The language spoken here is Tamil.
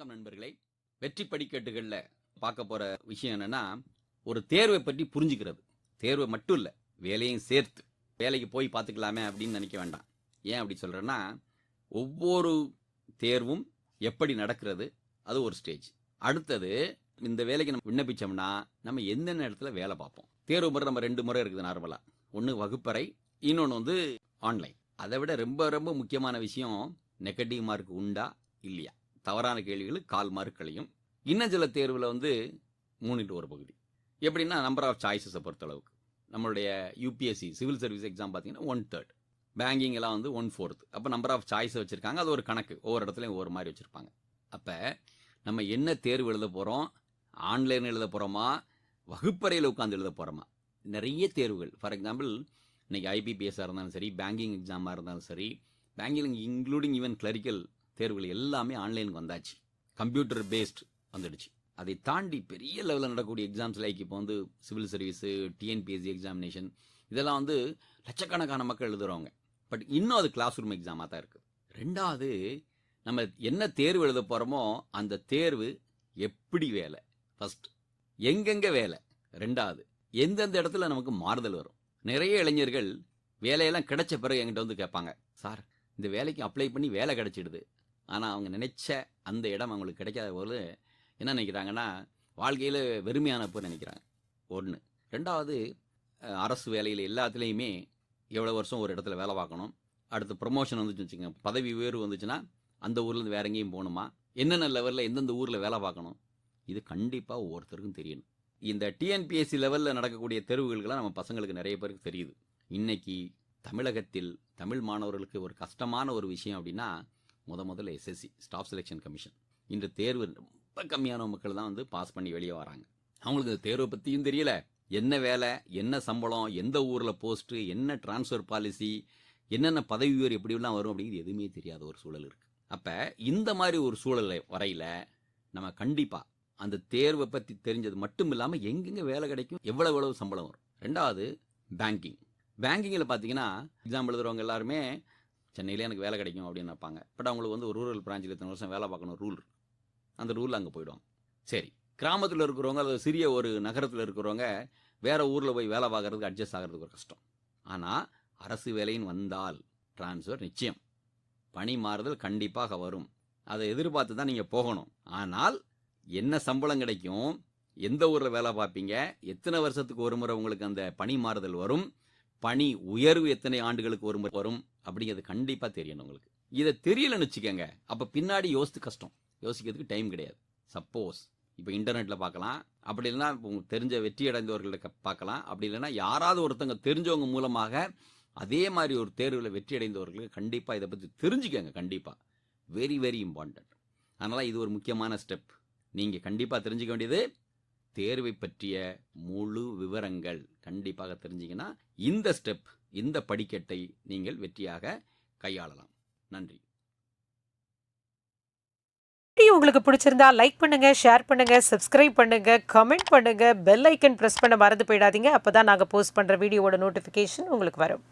வணக்கம் நண்பர்களே. வெற்றி படிக்கட்டுகளில் பார்க்க போகிற விஷயம் என்னன்னா ஒரு தேர்வை பற்றி புரிஞ்சுக்கிறது. தேர்வை மட்டும் இல்லை வேலையும் சேர்த்து. வேலைக்கு போய் பார்த்துக்கலாமே அப்படின்னு நினைக்க வேண்டாம். ஏன் அப்படி சொல்கிறேன்னா ஒவ்வொரு தேர்வும் எப்படி நடக்கிறது அது ஒரு ஸ்டேஜ் அடுத்தது இந்த வேலைக்கு நம்ம விண்ணப்பிச்சோம்னா நம்ம எந்தெந்த இடத்துல வேலை பார்ப்போம்? தேர்வு முறை நம்ம ரெண்டு முறை இருக்குது நார்மலாக ஒன்று வகுப்பறை இன்னொன்று வந்து ஆன்லைன் அதை விட ரொம்ப ரொம்ப முக்கியமான விஷயம் நெகட்டிவ் மார்க் உண்டா இல்லையா? தவறான கேள்விகள் கால் மார்க் கழியும் இன்னும் சில தேர்வில் வந்து மூணுட்டு ஒரு பகுதி. எப்படின்னா நம்பர் ஆஃப் சாய்ஸஸை பொறுத்தளவுக்கு. நம்மளுடைய யூபிஎஸ்சி சிவில் சர்வீஸ் எக்ஸாம் பார்த்தீங்கன்னா ஒன் தேர்ட் பேங்கிங் எல்லாம் வந்து ஒன் ஃபோர்த் அப்போ நம்பர் ஆஃப் சாய்ஸை வச்சுருக்காங்க. அது ஒரு கணக்கு. ஒவ்வொரு இடத்துலையும் ஒவ்வொரு மாதிரி வச்சுருப்பாங்க. அப்போ நம்ம என்ன தேர்வு எழுத போகிறோம் ஆன்லைன் எழுத போகிறோமா வகுப்பறையில் உட்காந்து எழுத போகிறோமா நிறைய தேர்வுகள். ஃபார் எக்ஸாம்பிள் இன்றைக்கி ஐபிபிஎஸ்ஸாக இருந்தாலும் சரி பேங்கிங் எக்ஸாமாக இருந்தாலும் சரி பேங்கிங் இன்க்ளூடிங் ஈவன் கிளரிக்கல் தேர்வுகள் எல்லாமே ஆன்லைனுக்கு வந்தாச்சு. கம்ப்யூட்டர் பேஸ்ட் வந்துடுச்சு. அதை தாண்டி பெரிய லெவலில் நடக்கக்கூடிய எக்ஸாம்ஸ் லைக் இப்போ வந்து சிவில் சர்வீஸு டிஎன்பிஎஸ்சி எக்ஸாமினேஷன் இதெல்லாம் வந்து லட்சக்கணக்கான மக்கள் எழுதுறவங்க. பட் இன்னும் அது கிளாஸ் ரூம் எக்ஸாமாக தான் இருக்குது. ரெண்டாவது நம்ம என்ன தேர்வு எழுத போகிறோமோ அந்த தேர்வு எப்படி வேலை? ஃபஸ்ட் எங்கெங்கே வேலை? ரெண்டாவது எந்தெந்த இடத்துல நமக்கு மாறுதல் வரும்? நிறைய இளைஞர்கள் வேலையெல்லாம் கிடைச்ச பிறகு என்கிட்ட வந்து கேட்பாங்க சார் இந்த வேலைக்கு அப்ளை பண்ணி வேலை கிடைச்சிடுது. ஆனால் அவங்க நினைச்ச அந்த இடம் அவங்களுக்கு கிடைக்காத போது என்ன நினைக்கிறாங்கன்னா வாழ்க்கையில் வெறுமையானப்போ நினைக்கிறாங்க. ஒன்று ரெண்டாவது அரசு வேலையில் எல்லாத்துலேயுமே எவ்வளோ வருஷம் ஒரு இடத்துல வேலை பார்க்கணும். அடுத்து ப்ரொமோஷன் வந்துச்சு வச்சுக்கோங்க. பதவி உயர்வு வந்துச்சுன்னா அந்த ஊர்லேருந்து வேற எங்கேயும் போகணுமா? என்னென்ன லெவலில் எந்தெந்த ஊரில் வேலை பார்க்கணும்? இது கண்டிப்பாக ஒவ்வொருத்தருக்கும் தெரியணும் இந்த டிஎன்பிஎஸ்சி லெவலில் நடக்கக்கூடிய தெருவுகளுக்கெல்லாம் நம்ம பசங்களுக்கு நிறைய பேருக்கு தெரியுது. இன்றைக்கி தமிழகத்தில் தமிழ் மாணவர்களுக்கு ஒரு கஷ்டமான ஒரு விஷயம் அப்படின்னா முத முதல்ல எஸ்எஸ்சி ஸ்டாஃப் செலெக்ஷன் கமிஷன் இன்று தேர்வு ரொம்ப கம்மியான மக்கள் தான் வந்து பாஸ் பண்ணி வெளியே வராங்க. அவங்களுக்கு தேர்வை பற்றியும் தெரியல. என்ன வேலை என்ன சம்பளம் எந்த ஊரில் போஸ்ட்டு என்ன டிரான்ஸ்ஃபர் பாலிசி என்னென்ன பதவி உயர் எப்படிலாம் வரும் அப்படிங்கிறது எதுவுமே தெரியாத ஒரு சூழல் இருக்குது அப்போ இந்த மாதிரி ஒரு சூழலை வரையில் நம்ம கண்டிப்பாக அந்த தேர்வை பற்றி தெரிஞ்சது மட்டும் இல்லாமல் எங்கெங்கே வேலை கிடைக்கும் எவ்வளவு எவ்வளவு சம்பளம் வரும். ரெண்டாவது பேங்கிங் பேங்கிங்கில் பார்த்தீங்கன்னா எக்ஸாம் எழுதுறவங்க எல்லாருமே சென்னையிலே எனக்கு வேலை கிடைக்கும் அப்படின்னு நினைப்பாங்க. பட் அவங்களுக்கு வந்து ஒரு ரூரல் பிரான்ச்சில் இத்தனை வருஷம் வேலை பார்க்கணும் ரூல் அந்த ரூல் அங்கே போயிடுவாங்க. சரி. கிராமத்தில் இருக்கிறவங்க அல்லது சிறிய ஒரு நகரத்தில் இருக்கிறவங்க வேறு ஊரில் போய் வேலை பார்க்குறதுக்கு அட்ஜஸ்ட் ஆகிறதுக்கு ஒரு கஷ்டம். ஆனால் அரசு வேலைன்னு வந்தால் டிரான்ஸ்ஃபர் நிச்சயம். பணி மாறுதல் கண்டிப்பாக வரும். அதை எதிர்பார்த்து தான் நீங்கள் போகணும். ஆனால் என்ன சம்பளம் கிடைக்கும்? எந்த ஊரில் வேலை பார்ப்பீங்க? எத்தனை வருஷத்துக்கு ஒரு முறை உங்களுக்கு அந்த பணி மாறுதல் வரும்? பணி உயர்வு எத்தனை ஆண்டுகளுக்கு ஒரு முறை வரும் அப்படிங்கிறது கண்டிப்பாக தெரியணும் உங்களுக்கு. இதை தெரியலன்னு வச்சுக்கோங்க. அப்போ பின்னாடி யோசித்து கஷ்டம். யோசிக்கிறதுக்கு டைம் கிடையாது. சப்போஸ் இப்போ இன்டர்நெட்டில் பார்க்கலாம். அப்படி இல்லைன்னா இப்போ உங்களுக்கு தெரிஞ்ச வெற்றி அடைந்தவர்கள்ட்ட பார்க்கலாம். அப்படி இல்லைன்னா யாராவது ஒருத்தங்க தெரிஞ்சவங்க மூலமாக அதே மாதிரி ஒரு தேர்வில் வெற்றி அடைந்தவர்களுக்கு கண்டிப்பாக இதை பற்றி தெரிஞ்சுக்கோங்க கண்டிப்பாக வெரி வெரி இம்பார்ட்டன்ட் அதனால் இது ஒரு முக்கியமான ஸ்டெப் நீங்கள் கண்டிப்பாக தெரிஞ்சுக்க வேண்டியது தேர்வை பற்றிய முழு விவரங்கள் கண்டிப்பாக தெரிஞ்சிங்கன்னா இந்த ஸ்டெப் இந்த படிக்கட்டை நீங்கள் வெற்றியாக கையாளலாம். நன்றி. வீடியோ உங்களுக்கு பிடிச்சிருந்தா லைக் பண்ணுங்க ஷேர் பண்ணுங்க சப்ஸ்கிரைப் பண்ணுங்க கமெண்ட் பண்ணுங்க பெல் ஐக்கன் பிரஸ் பண்ண மறந்து போயிடாதீங்க. அப்பதான் நாங்க போஸ்ட் பண்ற வீடியோவோட நோட்டிஃபிகேஷன் உங்களுக்கு வரும்.